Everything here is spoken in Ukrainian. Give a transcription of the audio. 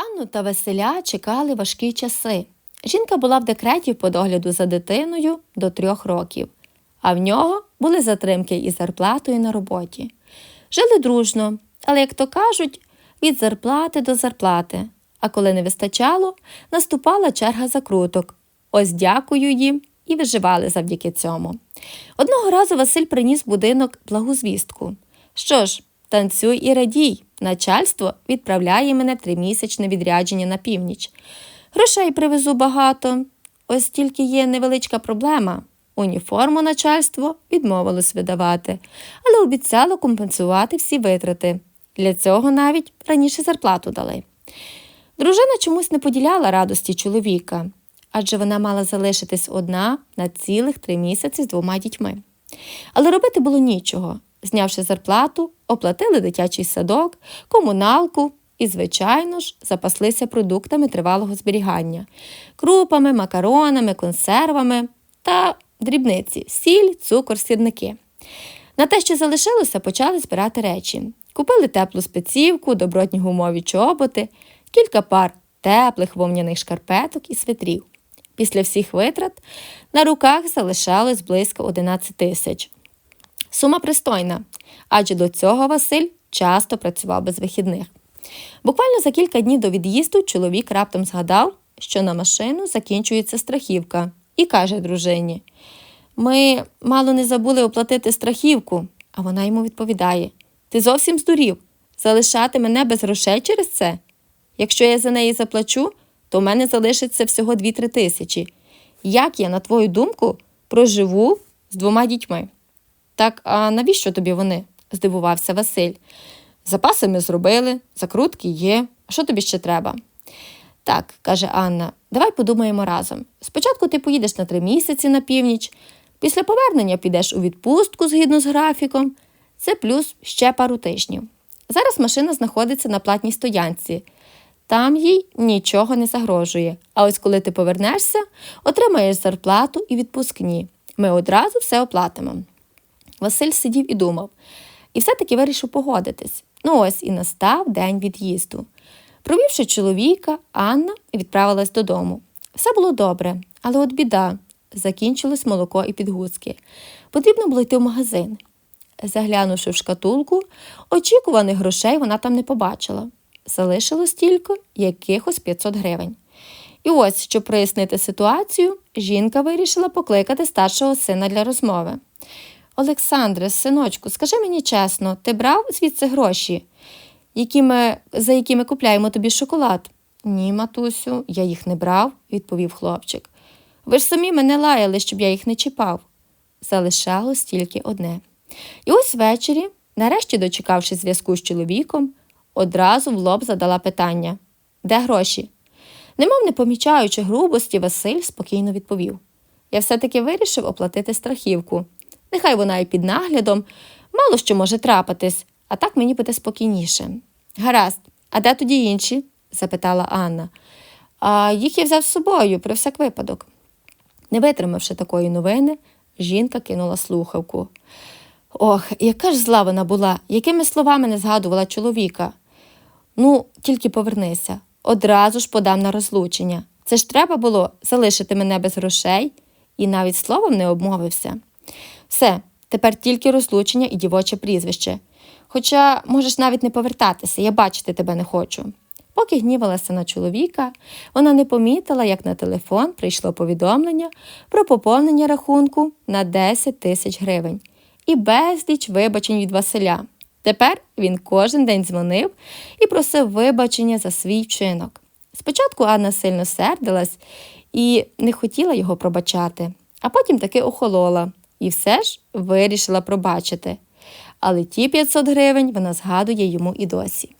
Анну та Василя чекали важкі часи. Жінка була в декреті по догляду за дитиною до трьох років, а в нього були затримки із зарплатою на роботі. Жили дружно, але, як то кажуть, від зарплати до зарплати. А коли не вистачало, наступала черга закруток. Ось дякую їм і виживали завдяки цьому. Одного разу Василь приніс будинок благу звістку. Що ж, танцюй і радій. Начальство відправляє мене тримісячне відрядження на північ. Грошей привезу багато. Ось тільки є невеличка проблема. Уніформу начальство відмовилось видавати, але обіцяло компенсувати всі витрати. Для цього навіть раніше зарплату дали. Дружина чомусь не поділяла радості чоловіка, адже вона мала залишитись одна на цілих три місяці з двома дітьми. Але робити було нічого. Знявши зарплату, оплатили дитячий садок, комуналку і, звичайно ж, запаслися продуктами тривалого зберігання, крупами, макаронами, консервами та дрібниці, сіль, цукор, сірники. На те, що залишилося, почали збирати речі. Купили теплу спецівку, добротні гумові чоботи, кілька пар теплих вовняних шкарпеток і свитрів. Після всіх витрат на руках залишалось близько 11 тисяч. Сума пристойна, адже до цього Василь часто працював без вихідних. Буквально за кілька днів до від'їзду чоловік раптом згадав, що на машину закінчується страхівка, і каже дружині: Ми мало не забули оплатити страхівку. А вона йому відповідає: Ти зовсім здурів, залишати мене без грошей через це. Якщо я за неї заплачу, то в мене залишиться всього 2-3 тисячі. Як я, на твою думку, проживу з двома дітьми? Так, а навіщо тобі вони? здивувався Василь. Запаси ми зробили, закрутки є. Що тобі ще треба? Так, каже Анна, давай подумаємо разом. Спочатку ти поїдеш на три місяці на північ, після повернення підеш у відпустку згідно з графіком. Це плюс ще пару тижнів. Зараз машина знаходиться на платній стоянці. Там їй нічого не загрожує. А ось коли ти повернешся, отримаєш зарплату і відпускні. Ми одразу все оплатимо. Василь сидів і думав, і все-таки вирішив погодитись. Ну ось і настав день від'їзду. Провівши чоловіка, Анна відправилась додому. Все було добре, але от біда. Закінчилось молоко і підгузки. Потрібно було йти в магазин. Заглянувши в шкатулку, очікуваних грошей вона там не побачила. Залишилось тільки якихось 500 гривень. І ось, щоб прояснити ситуацію, жінка вирішила покликати старшого сина для розмови. Олександре, синочку, скажи мені чесно, ти брав звідси гроші, які ми, за які ми купляємо тобі шоколад? Ні, матусю, я їх не брав, відповів хлопчик. Ви ж самі мене лаяли, щоб я їх не чіпав. Залишалось тільки одне. І ось ввечері, нарешті дочекавши зв'язку з чоловіком, одразу в лоб задала питання Де гроші? Немов не помічаючи грубості, Василь спокійно відповів Я все-таки вирішив оплатити страхівку. Нехай вона і під наглядом, мало що може трапитись, а так мені буде спокійніше. Гаразд, а де тоді інші? запитала Анна. А їх я взяв з собою про всяк випадок. Не витримавши такої новини, жінка кинула слухавку. Ох, яка ж зла вона була, якими словами не згадувала чоловіка. Ну, тільки повернися, одразу ж подам на розлучення. Це ж треба було залишити мене без грошей і навіть словом не обмовився. Все, тепер тільки розлучення і дівоче прізвище. Хоча можеш навіть не повертатися, я бачити тебе не хочу. Поки гнівалася на чоловіка, вона не помітила, як на телефон прийшло повідомлення про поповнення рахунку на 10 тисяч гривень і безліч вибачень від Василя. Тепер він кожен день дзвонив і просив вибачення за свій вчинок. Спочатку Анна сильно сердилась і не хотіла його пробачати, а потім таки охолола і все ж вирішила пробачити. Але ті 500 гривень вона згадує йому і досі.